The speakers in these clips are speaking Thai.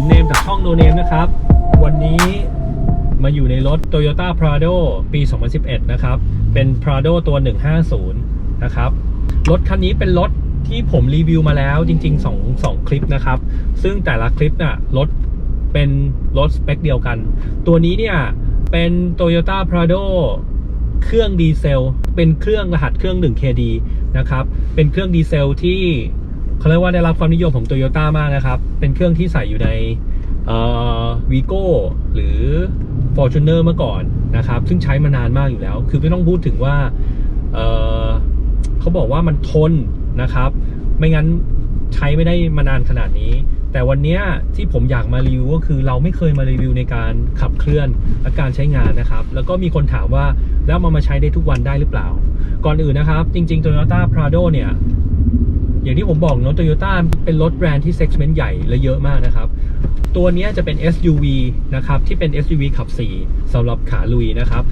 ผมเนมจากช่องโนเนมนะครับ วันนี้มาอยู่ในรถ Toyota Prado ปี 2011 นะครับ เป็น Prado ตัว 150 นะครับ รถคันนี้เป็นรถที่ผมรีวิวมาแล้วจริง ๆ 2 2 คลิปนะครับ ซึ่งแต่ละคลิปนะ่ะรถเป็นรถสเปคเดียวกัน ตัวนี้เนี่ย เป็น Toyota Prado เครื่องดีเซล เป็นเครื่องรหัสเครื่อง 1KD นะครับ เป็นเครื่องดีเซลที่ เขาเรียกว่าได้รับความนิยมของ Toyota มากนะครับ เป็นเครื่องที่ใส่อยู่ในวีโก้หรือ Fortuner เมื่อก่อนนะครับ ซึ่งใช้มานานมากอยู่แล้ว คือไม่ต้องพูดถึงว่าเเขาบอกว่ามันทนนะครับ ไม่งั้นใช้ไม่ได้มานานขนาดนี้ แต่วันนี้ที่ผมอยากมารีวิวก็คือเราไม่เคยมารีวิวในการขับเคลื่อนและการใช้งานนะครับ แล้วก็มีคนถามว่าแล้วมามาใช้ได้ทุกวันได้หรือเปล่า ก่อนอื่นนะครับ จริงๆ Toyota Prado เนี่ย อย่างที่ผมบอกเนอะ Toyota เป็นรถแบรนด์ที่เซกเมนต์ใหญ่และเยอะมากนะครับ ตัวนี้จะเป็น SUV นะครับ ที่เป็น SUV ขับ 4สำหรับขาลุยนะครับ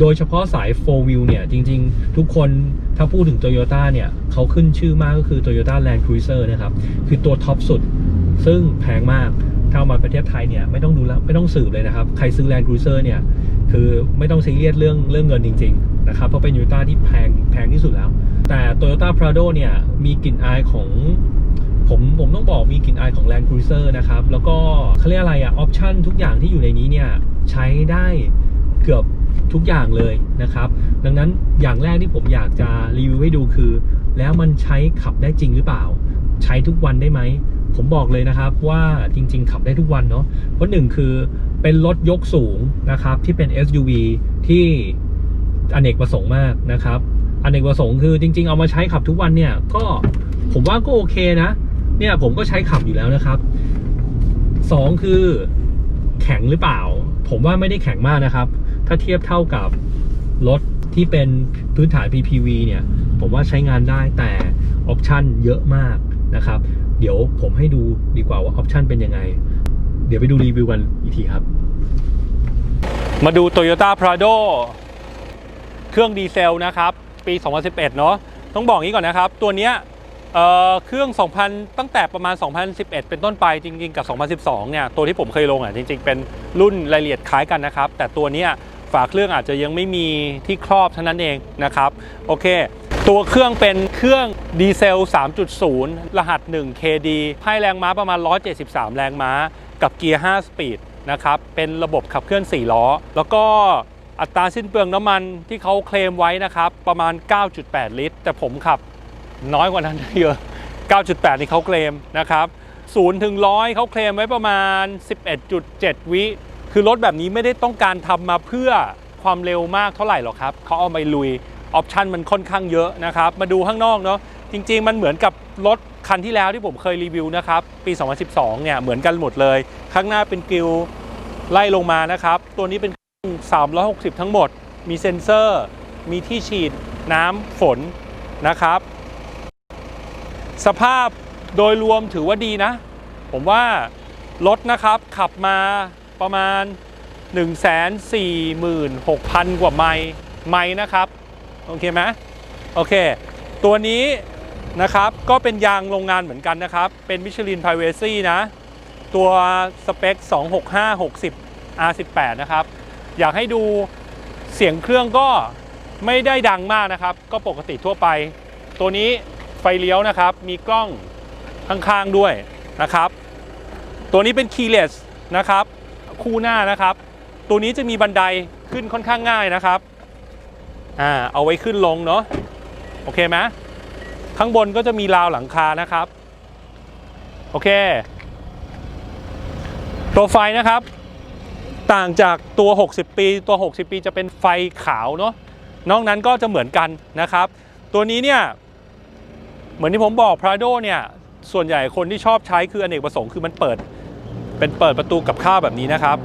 โดยเฉพาะสาย 4 wheel เนี่ย จริง ๆ ทุกคนถ้าพูดถึง Toyota เนี่ยเขาขึ้นชื่อมากก็คือ Toyota Land Cruiser นะครับ คือตัวท็อปสุด ซึ่งแพงมากถ้ามาประเทศไทยเนี่ยไม่ต้องดูแลไม่ต้องสืบเลยนะครับ ใครซื้อ Land Cruiser เนี่ยคือไม่ต้องซีเรียสเรื่องเรื่องเงินจริง ๆ นะครับ เพราะเป็น Toyota ที่แพงแพงที่สุดแล้ว แต่ Toyota Prado เนี่ยมีกลิ่นอายของผมผมต้องบอกมีกลิ่นอายของ Land Cruiser นะครับ แล้วก็เขาเรียกอะไรอะออปชันทุกอย่างที่อยู่ในนี้เนี่ยใช้ได้เกือบทุกอย่างเลยนะครับ ดังนั้นอย่างแรกที่ผมอยากจะรีวิวให้ดูคือ แล้วมันใช้ขับได้จริงหรือเปล่า ใช้ทุกวันได้ไหม ผมบอกเลยนะครับว่าจริง ๆ ขับได้ทุกวันเนาะเพราะหนึ่งคือเป็นรถยกสูงนะครับที่เป็น SUV ที่อเนกประสงค์มากนะครับ อเนกประสงค์คือจริง ๆ เอามาใช้ขับทุกวันเนี่ย ก็ผมว่าก็โอเคนะ เนี่ยผมก็ใช้ขับอยู่แล้วนะครับสองคือแข็งหรือเปล่า ผมว่าไม่ได้แข็งมากนะครับ ถ้าเทียบเท่ากับรถที่เป็นพื้นฐาน PPV เนี่ย ผมว่าใช้งานได้แต่ออปชันเยอะมากนะครับ เดี๋ยวผมให้ดูดีกว่าว่าออปชันเป็นยังไง เดี๋ยวไปดูรีวิวกันอีกทีครับ มาดู Toyota Prado เครื่องดีเซลนะครับ ปี 2011 เนาะต้องบอกงี้ก่อนนะครับ ตัวเนี้ยเอ่อเครื่อง 2000 ตั้งแต่ประมาณ 2011 เป็นต้นไปจริง ๆ กับ 2012 เนี่ย ตัวที่ผมเคยลงอะจริง ๆ เป็นรุ่นรายละเอียดคล้ายกันนะครับ แต่ตัวเนี้ยฝาเครื่องอาจจะยังไม่มีที่ครอบเท่านั้นเองนะครับ โอเค ตัวเครื่องเป็นเครื่องดีเซล 3.0 รหัส 1 KD ให้แรงม้าประมาณ 173 แรงม้า กับเกียร์ 5 สปีดนะครับ เป็นระบบขับเคลื่อน 4 ล้อ แล้วก็ อัตราสิ้นเปลืองน้ำมันที่เขาเคลมไว้นะครับ ประมาณ 9.8 ลิตร แต่ผมขับน้อยกว่านั้นเยอะ 9.8 นี่เขาเคลมนะครับ0ถึง100เขาเคลมไว้ประมาณ 11.7 วิ คือรถแบบนี้ไม่ได้ต้องการทำมาเพื่อความเร็วมากเท่าไหร่หรอกครับเขาเอาไปลุยออปชันมันค่อนข้างเยอะนะครับ มาดูข้างนอกเนาะจริง ๆ มันเหมือนกับรถคันที่แล้วที่ผมเคยรีวิวนะครับ ปี 2012 เนี่ยเหมือนกันหมดเลย ข้างหน้าเป็นกริลไล่ลงมานะครับ ตัวนี้เป็น 360 ทั้งหมด มีเซ็นเซอร์ มีที่ฉีดน้ำฝนนะครับ สภาพโดยรวมถือว่าดีนะ ผมว่ารถนะครับขับมาประมาณ 146,000 กว่าไมล์ไมล์นะครับ โอเคไหมโอเค ตัวนี้นะครับก็เป็นยางโรงงานเหมือนกันนะครับ เป็นมิชลิน Privacy นะ ตัวสเปค 265 60 R18 นะครับ อยากให้ดูเสียงเครื่องก็ไม่ได้ดังมากนะครับ ก็ปกติทั่วไป ตัวนี้ไฟเลี้ยวนะครับ มีกล้องข้างๆด้วยนะครับ ตัวนี้เป็น keyless นะครับ คู่หน้านะครับ ตัวนี้จะมีบันไดขึ้นค่อนข้างง่ายนะครับอ่าเอาไว้ขึ้นลงเนาะโอเคไหมข้างบนก็จะมีราวหลังคานะครับ โอเค ตัวไฟนะครับ ต่างจากตัว 60 ปี ตัว 60 ปีจะเป็นไฟขาวเนาะนอกนั้นก็จะเหมือนกันนะครับ ตัวนี้เนี่ย เหมือนที่ผมบอก Prado เนี่ย ส่วนใหญ่คนที่ชอบใช้คืออเนกประสงค์คือมันเปิด เป็นเปิดประตูกับข้าวแบบนี้นะครับ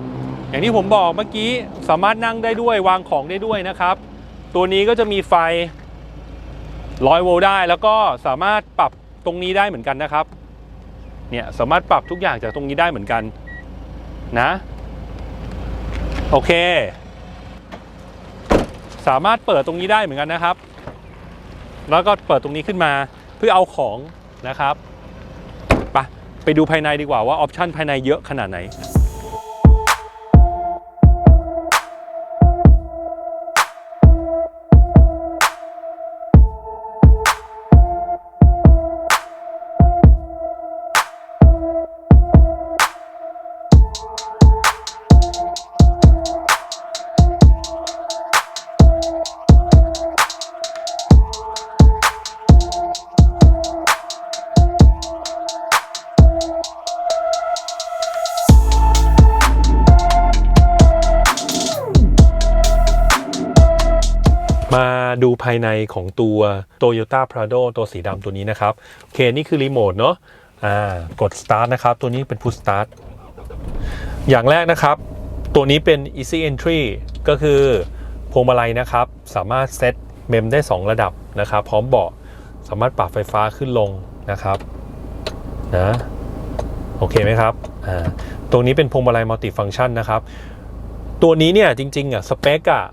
อย่างที่ผมบอกเมื่อกี้สามารถนั่งได้ด้วยวางของได้ด้วยนะครับ ตัวนี้ก็จะมีไฟ100โวลต์ได้แล้วก็สามารถปรับตรงนี้ได้เหมือนกันนะครับ เนี่ยสามารถปรับทุกอย่างจากตรงนี้ได้เหมือนกันนะ โอเค สามารถเปิดตรงนี้ได้เหมือนกันนะครับ แล้วก็เปิดตรงนี้ขึ้นมาเพื่อเอาของนะครับ ไปไปดูภายในดีกว่าว่าออปชันภายในเยอะขนาดไหน ในของตัว Toyota Prado ตัวสีดำตัวนี้นะครับ โอเค นี่คือรีโมทเนาะอ่ากด start นะครับ ตัวนี้เป็น push start อย่างแรกนะครับ ตัวนี้เป็น easy entry ก็คือพวงมาลัยนะครับ สามารถเซตเมมได้ 2 ระดับนะครับ พร้อมเบาะสามารถปรับไฟฟ้าขึ้นลงนะครับนะโอเคไหมครับอ่าตรงนี้เป็นพวงมาลัยมัลติฟัง c t ชันนะครับ ตัวนี้เนี่ยจริงๆอะสเปคอะ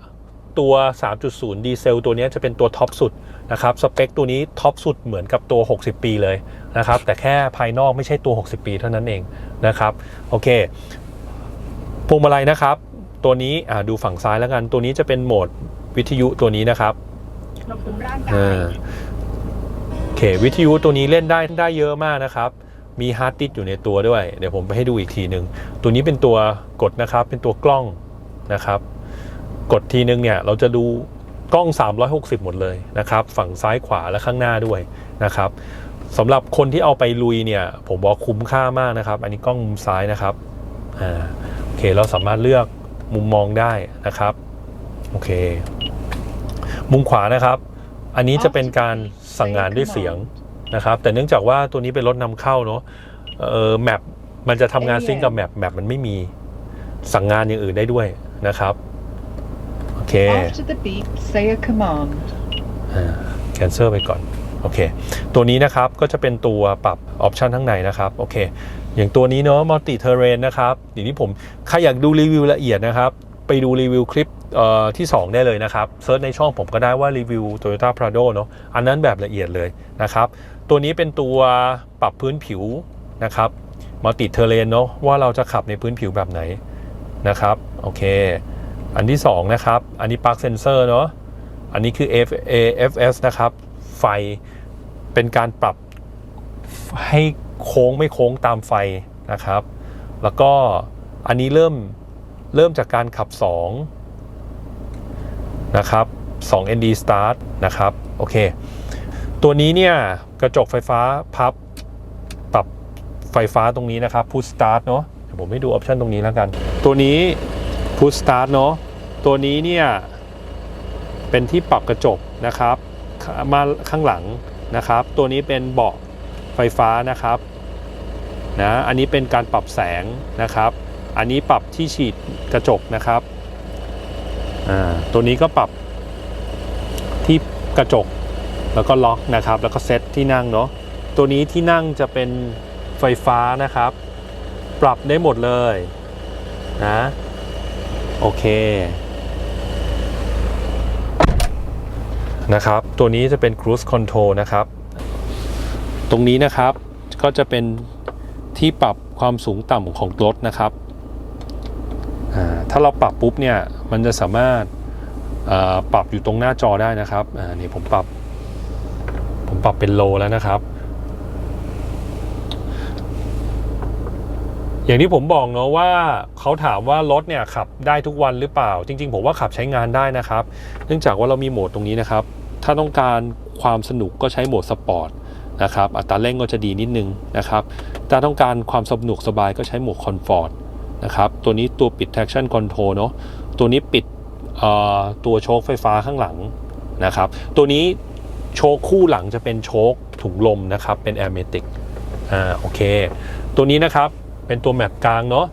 ตัว 3.0 ดีเซลตัวนี้จะเป็นตัวท็อปสุดนะครับสเปคตัวนี้ท็อปสุดเหมือนกับตัว 60 ปีเลยนะครับแต่แค่ภายนอกไม่ใช่ตัว 60 ปีเท่านั้นเองนะครับโอเคพวงมาลัยนะครับ ตัวนี้อ่าดูฝั่งซ้ายแล้วกัน ตัวนี้จะเป็นโหมดวิทยุตัวนี้นะครับควบคุมร่างกาอ่ายโอเควิทยุตัวนี้เล่นได้ได้เยอะมากนะครับมีฮาร์ดดิสก์อยู่ในตัวด้วย เดี๋ยวผมไปให้ดูอีกทีหนึ่งตัวนี้เป็นตัวกดนะครับเป็นตัวกล้องนะครับ กดทีนึงเนี่ยเราจะดูกล้อง 360 หมดเลยนะครับ ฝั่งซ้ายขวาและข้างหน้าด้วยนะครับสำหรับคนที่เอาไปลุยเนี่ยผมบอกคุ้มค่ามากนะครับ อันนี้กล้องมุมซ้ายนะครับอ่าโอเคเราสามารถเลือกมุมมองได้นะครับโอเค มุมขวานะครับ อันนี้จะเป็นการสั่งงานด้วยเสียงนะครับ แต่เนื่องจากว่าตัวนี้เป็นรถนำเข้าเนาะเออแมปมันจะทำงานซิงก์กับแมปแมปมันไม่มีสั่งงานอย่างอื่นได้ด้วยนะครับโอ เค After the beep say a command แคนเซอร์ไปก่อน โอเค ตัวนี้นะครับก็จะเป็นตัวปรับออปชันข้างในนะครับ โอเค อย่างตัวนี้เนาะมัลติเทเรนนะครับอย่างนี้ผม ใครอยากดูรีวิวละเอียดนะครับ ไปดูรีวิวคลิปเอ่อที่ 2 ได้เลยนะครับเซิร์ชในช่องผมก็ได้ว่ารีวิว Toyota Prado เนาะอันนั้นแบบละเอียดเลยนะครับ ตัวนี้เป็นตัวปรับพื้นผิวนะครับมัลติเทเรนเนาะว่าเราจะขับในพื้นผิวแบบไหนนะครับ โอเค อันที่ 2 นะครับ อันนี้ปลั๊กเซนเซอร์เนาะอันนี้คือ F AFS นะครับ ไฟเป็นการปรับให้โค้งไม่โค้งตามไฟนะครับ แล้วก็อันนี้เริ่มเริ่มจากการขับ 2 นะครับ 2 ND start นะครับ โอเค ตัวนี้เนี่ย กระจกไฟฟ้าพับ ปรับไฟฟ้าตรงนี้นะครับ push start เนาะเดี๋ยวผมให้ดูออปชันตรงนี้แล้วกัน ตัวนี้ push start เนาะตัวนี้เนี่ย เป็นที่ปรับกระจกนะครับ มาข้างหลังนะครับ ตัวนี้เป็นเบาะไฟฟ้านะครับนะอันนี้เป็นการปรับแสงนะครับ อันนี้ปรับที่ฉีดกระจกนะครับอ่าตัวนี้ก็ปรับที่กระจกแล้วก็ล็อกนะครับ แล้วก็เซตที่นั่งเนาะตัวนี้ที่นั่งจะเป็นไฟฟ้านะครับ ปรับได้หมดเลยนะ โอเคนะครับ ตัวนี้จะเป็น Cruise Control นะครับ ตรงนี้นะครับก็จะเป็นที่ปรับความสูงต่ำของรถนะครับ ถ้าเราปรับปุ๊บเนี่ย มันจะสามารถปรับอยู่ตรงหน้าจอได้นะครับนี่ผมปรับ ผมปรับเป็นโลแล้วนะครับ อย่างที่ผมบอกเนาะว่าเขาถามว่ารถเนี่ยขับได้ทุกวันหรือเปล่า จริง ๆ ผมว่าขับใช้งานได้นะครับ เนื่องจากว่าเรามีโหมดตรงนี้นะครับ ถ้าต้องการความสนุกก็ใช้โหมดสปอร์ตนะครับอัตราเร่งก็จะดีนิดนึงนะครับถ้าต้องการความสนุกสบายก็ใช้โหมดคอนฟอร์ตนะครับตัวนี้ตัวปิด traction control เนาะตัวนี้ปิดตัวโชคไฟฟ้าข้างหลังนะครับ ตัวนี้โชคคู่หลังจะเป็นโชคถุงลมนะครับเป็น a i r m a t i c อ่าโอเค ตัวนี้นะครับ เป็นตัวแมปกลางเนาะ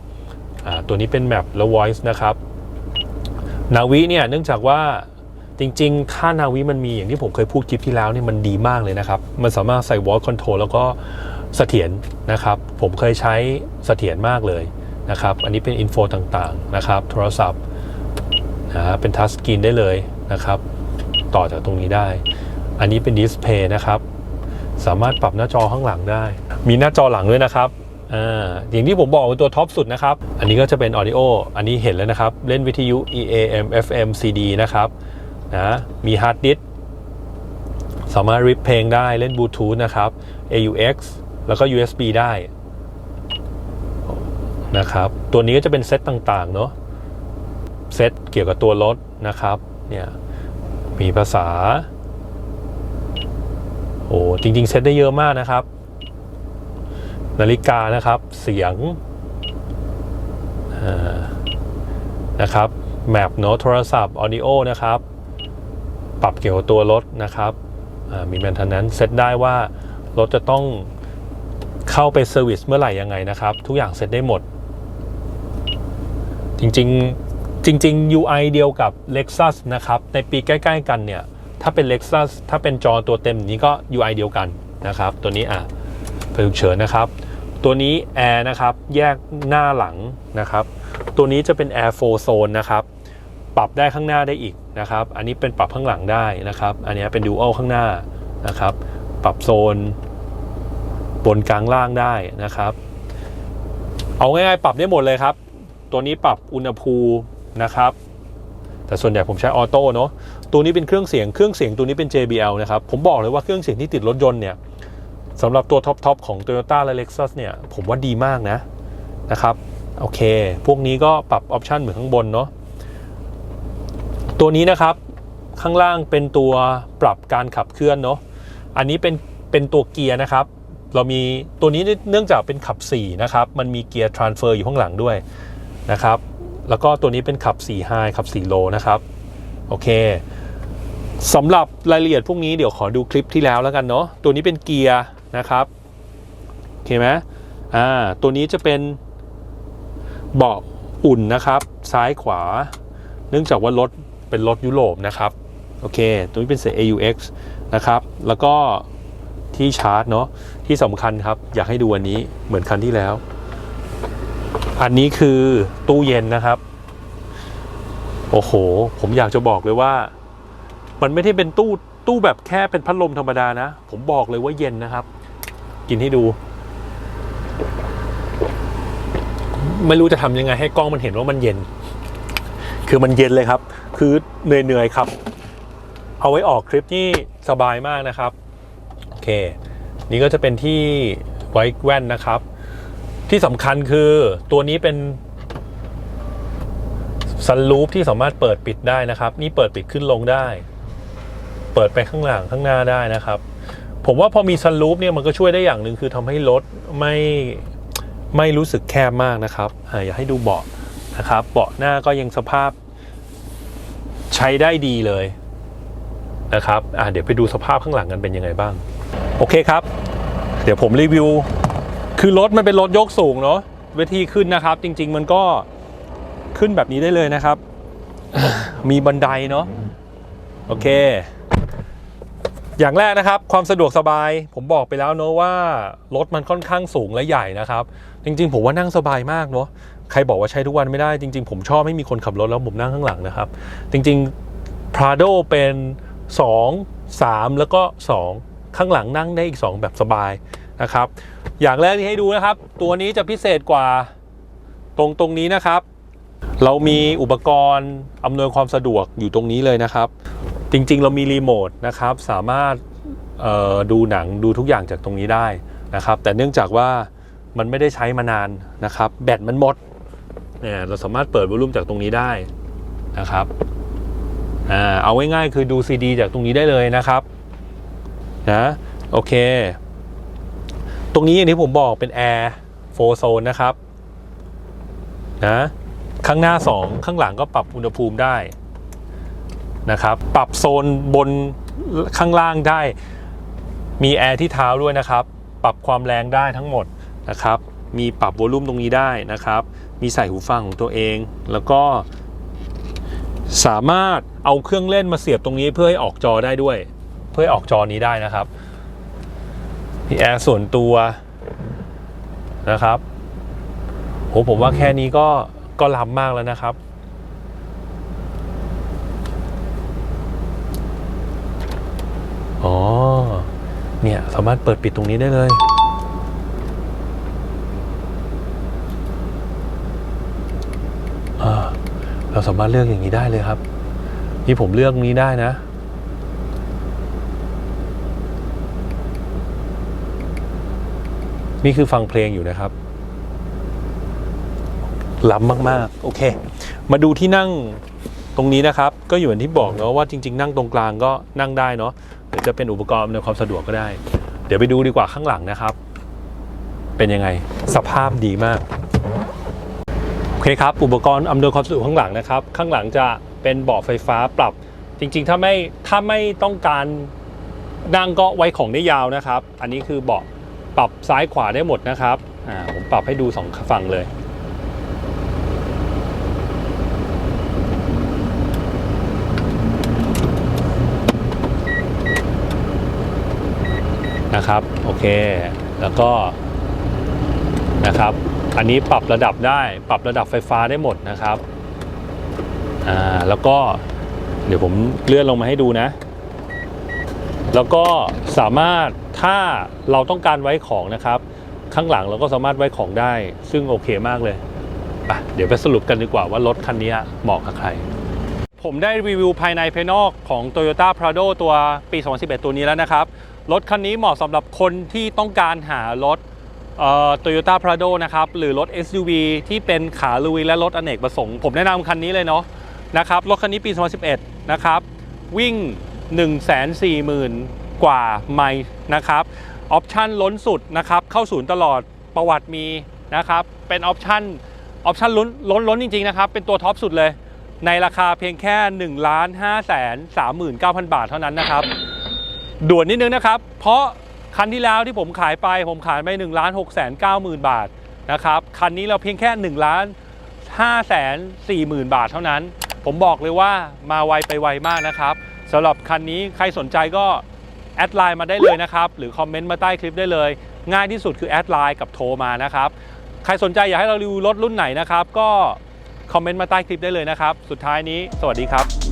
อ่าตัวนี้เป็นแมปและ voice นะครับนาวิเนี่ยเนื่องจากว่าจริงๆถ้านาวิมันมีอย่างที่ผมเคยพูดคลิปที่แล้วเนี่ยมันดีมากเลยนะครับ มันสามารถใส่ voice control แล้วก็เสถียรนะครับ ผมเคยใช้เสถียรมากเลยนะครับ อันนี้เป็นอินโฟต่างๆนะครับ โทรศัพท์นะฮะเป็นทัชสกรีนได้เลยนะครับ ต่อจากตรงนี้ได้ อันนี้เป็นดิสเพย์นะครับ สามารถปรับหน้าจอข้างหลังได้ มีหน้าจอหลังด้วยนะครับ อ่าอย่างที่ผมบอกเป็นตัวท็อปสุดนะครับ อันนี้ก็จะเป็นออดิโออันนี้เห็นแล้วนะครับ เล่นวิทยุ EAM FM CD นะครับนะมีฮาร์ดดิสก์สามารถริปเพลงได้เล่นบลูทูธนะครับ AUX แล้วก็ USB ได้นะครับตัวนี้ก็จะเป็นเซตต่างๆเนาะเซตเกี่ยวกับตัวรถนะครับเนี่ยมีภาษาโอ้จริงๆ เซตได้เยอะมากนะครับ นาฬิกานะครับเสียงนะครับแมปเนาะโทรศัพท์ออดิโอนะครับ ปรับเกี่ยวกับตัวรถนะครับมี maintenance เซตได้ว่ารถจะต้องเข้าไปเซอร์วิสเมื่อไหร่ยังไงนะครับ ทุกอย่างเซตได้หมด จริงๆจริง ๆ UI เดียวกับ Lexus นะครับ ในปีใกล้ ๆ กันเนี่ย ถ้าเป็น Lexus ถ้าเป็นจอตัวเต็มนี้ก็ UI เดียวกันนะครับ ตัวนี้อะไฟฉุกเฉินนะครับ ตัวนี้ Air นะครับแยกหน้าหลังนะครับ ตัวนี้จะเป็น Air 4 Zone นะครับปรับได้ข้างหน้าได้อีกนะครับ อันนี้เป็นปรับข้างหลังได้นะครับ อันนี้เป็น Dual ข้างหน้านะครับ ปรับโซน บนกลางล่างได้นะครับ เอาง่ายๆ ปรับได้หมดเลยครับ ตัวนี้ปรับอุณหภูมินะครับ แต่ส่วนใหญ่ผมใช้ออโต้เนาะตัวนี้เป็นเครื่องเสียงเครื่องเสียงตัวนี้เป็น JBL นะครับ ผมบอกเลยว่าเครื่องเสียงที่ติดรถยนต์เนี่ย สำหรับตัวท็อปทอปของ Toyota และ Lexus เนี่ย ผมว่าดีมากนะนะครับ โอเค พวกนี้ก็ปรับออปชันเหมือนข้างบนเนาะตัวนี้นะครับข้างล่างเป็นตัวปรับการขับเคลื่อนเนาะอันนี้เป็นเป็นตัวเกียร์นะครับ เรามีตัวนี้เนื่องจากเป็นขับ 4 นะครับ มันมีเกียร์ transfer อยู่ข้างหลังด้วยนะครับ แล้วก็ตัวนี้เป็นขับ4 high ขับ4 low นะครับโอเคสำหรับรายละเอียดพวกนี้เดี๋ยวขอดูคลิปที่แล้วแล้วกันเนาะตัวนี้เป็นเกียร์ นะครับโอเคไหมอ่าตัวนี้จะเป็นเบาะอุ่นนะครับ ซ้ายขวา เนื่องจากว่ารถเป็นรถยุโรปนะครับโอเค ตัวนี้เป็นเสีย AUX นะครับ แล้วก็ที่ชาร์จเนาะที่สำคัญครับ อยากให้ดูอันนี้เหมือนคันที่แล้ว อันนี้คือตู้เย็นนะครับ โอ้โห ผมอยากจะบอกเลยว่า มันไม่ได้เป็นตู้ตู้แบบแค่เป็นพัดลมธรรมดานะ ผมบอกเลยว่าเย็นนะครับ กินให้ดู ไม่รู้จะทำยังไงให้กล้องมันเห็นว่ามันเย็น คือมันเย็นเลยครับ คือเหนื่อยๆครับ เอาไว้ออกคลิปนี่สบายมากนะครับ โอเค นี่ก็จะเป็นที่ไว้แว่นนะครับ ที่สำคัญคือตัวนี้เป็นซันรูปที่สามารถเปิดปิดได้นะครับ นี่เปิดปิดขึ้นลงได้ เปิดไปข้างหลังข้างหน้าได้นะครับ ผมว่าพอมีซันรูปเนี่ยมันก็ช่วยได้อย่างหนึ่งคือทำให้รถไม่ไม่รู้สึกแคบมากนะครับอ่าอยากให้ดูเบาะนะครับ เบาะหน้าก็ยังสภาพใช้ได้ดีเลยนะครับเดี๋ยวไปดูสภาพข้างหลังกันเป็นยังไงบ้าง โอเคครับ เดี๋ยวผมรีวิว คือรถมันเป็นรถยกสูงเนาะเวทีขึ้นนะครับ จริง ๆ มันก็ขึ้นแบบนี้ได้เลยนะครับ มีบันไดเนาะโอเค อย่างแรกนะครับความสะดวกสบายผมบอกไปแล้วเนอะว่ารถมันค่อนข้างสูงและใหญ่นะครับ จริง ๆ ผมว่านั่งสบายมากเนาะใครบอกว่าใช้ทุกวันไม่ได้จริง ๆ ผมชอบไม่มีคนขับรถแล้วผมนั่งข้างหลังนะครับ จริงๆ Prado เป็น 2 3 แล้วก็ 2 ข้างหลังนั่งได้อีก 2 แบบสบายนะครับ อย่างแรกที่ให้ดูนะครับ ตัวนี้จะพิเศษกว่าตรงตรงนี้นะครับ เรามีอุปกรณ์อำนวยความสะดวกอยู่ตรงนี้เลยนะครับ จริง ๆ เรามีรีโมทนะครับสามารถดูหนังดูทุกอย่างจากตรงนี้ได้นะครับ แต่เนื่องจากว่ามันไม่ได้ใช้มานานนะครับ แบตมันหมดเนี่ยเราสามารถเปิดวอลลุ่มจากตรงนี้ได้นะครับเอาง่ายๆคือดูซีดีจากตรงนี้ได้เลยนะครับนะโอเค ตรงนี้อย่างที่ผมบอกเป็นแอร์โฟโซนนะครับนะข้างหน้า 2 ข้างหลังก็ปรับอุณหภูมิได้ นะครับ ปรับโซนบนข้างล่างได้ มีแอร์ที่เท้าด้วยนะครับ ปรับความแรงได้ทั้งหมดนะครับ มีปรับวอลลุ่มตรงนี้ได้นะครับ มีใส่หูฟังของตัวเอง แล้วก็สามารถเอาเครื่องเล่นมาเสียบตรงนี้เพื่อให้ออกจอได้ด้วย เพื่อให้ออกจอนี้ได้นะครับมีแอร์ส่วนตัวนะครับโหผมว่าแค่นี้ก็ก็ล้ำมากแล้วนะครับ อ๋อ เนี่ย สามารถเปิดปิดตรงนี้ได้เลย เราสามารถเลือกอย่างนี้ได้เลยครับ นี่ผมเลือกนี้ได้นะ นี่คือฟังเพลงอยู่นะครับล้ำมาก ๆ โอเค มาดูที่นั่งตรงนี้นะครับ ก็อยู่อย่างที่บอกเนาะว่าจริง ๆ นั่งตรงกลางก็นั่งได้เนาะหรือจะเป็นอุปกรณ์ในความสะดวกก็ได้ เดี๋ยวไปดูดีกว่าข้างหลังนะครับ เป็นยังไงสภาพดีมากโอเคครับ อุปกรณ์อำนวยความสะดวกข้างหลังนะครับ ข้างหลังจะเป็นเบาะไฟฟ้าปรับ จริงๆ ถ้าไม่ถ้าไม่ต้องการนั่งก็ไว้ของได้ยาวนะครับ อันนี้คือเบาะปรับซ้ายขวาได้หมดนะครับอ่าผมปรับให้ดูสองฝั่งเลย นะครับ โอเค แล้วก็นะครับ อันนี้ปรับระดับได้ปรับระดับไฟฟ้าได้หมดนะครับอ่าแล้วก็เดี๋ยวผมเลื่อนลงมาให้ดูนะ แล้วก็สามารถถ้าเราต้องการไว้ของนะครับ ข้างหลังเราก็สามารถไว้ของได้ ซึ่งโอเคมากเลยอะเดี๋ยวไปสรุปกันดีกว่าว่ารถคันนี้เหมาะกับใคร ผมได้รีวิวภายในภายนอกของ Toyota Prado ตัวปี 2011 ตัวนี้แล้วนะครับ รถคันนี้เหมาะสำหรับคนที่ต้องการหารถเอ่อ Toyota Prado นะครับ หรือรถ SUV ที่เป็นขาลุยและรถอเนกประสงค์ ผมแนะนำคันนี้เลยเนาะนะครับ รถคันนี้ปี 2011 นะครับ วิ่ง 140,000 กว่าไมล์นะครับ ออปชั่นล้นสุดนะครับ เข้าศูนย์ตลอดประวัติมีนะครับ เป็นออปชั่นออปชั่นล้นล้นล้นจริง ๆ นะครับ เป็นตัวท็อปสุดเลย ในราคาเพียงแค่1ล้าน5แสน39,000 บาทเท่านั้นนะครับ ด่วนนิดนึงนะครับ เพราะคันที่แล้วที่ผมขายไปผมขายไป1ล้าน6แสน9หมื่นบาทนะครับคันนี้เราเพียงแค่1ล้าน5แสน4หมื่นบาทเท่านั้น ผมบอกเลยว่ามาไวไปไวมากนะครับสำหรับคันนี้ใครสนใจก็แอดไลน์มาได้เลยนะครับ หรือคอมเมนต์มาใต้คลิปได้เลย ง่ายที่สุดคือแอดไลน์กับโทรมานะครับ ใครสนใจอยากให้เรารีวิวรถรุ่นไหนนะครับ ก็คอมเมนต์มาใต้คลิปได้เลยนะครับ สุดท้ายนี้ สวัสดีครับ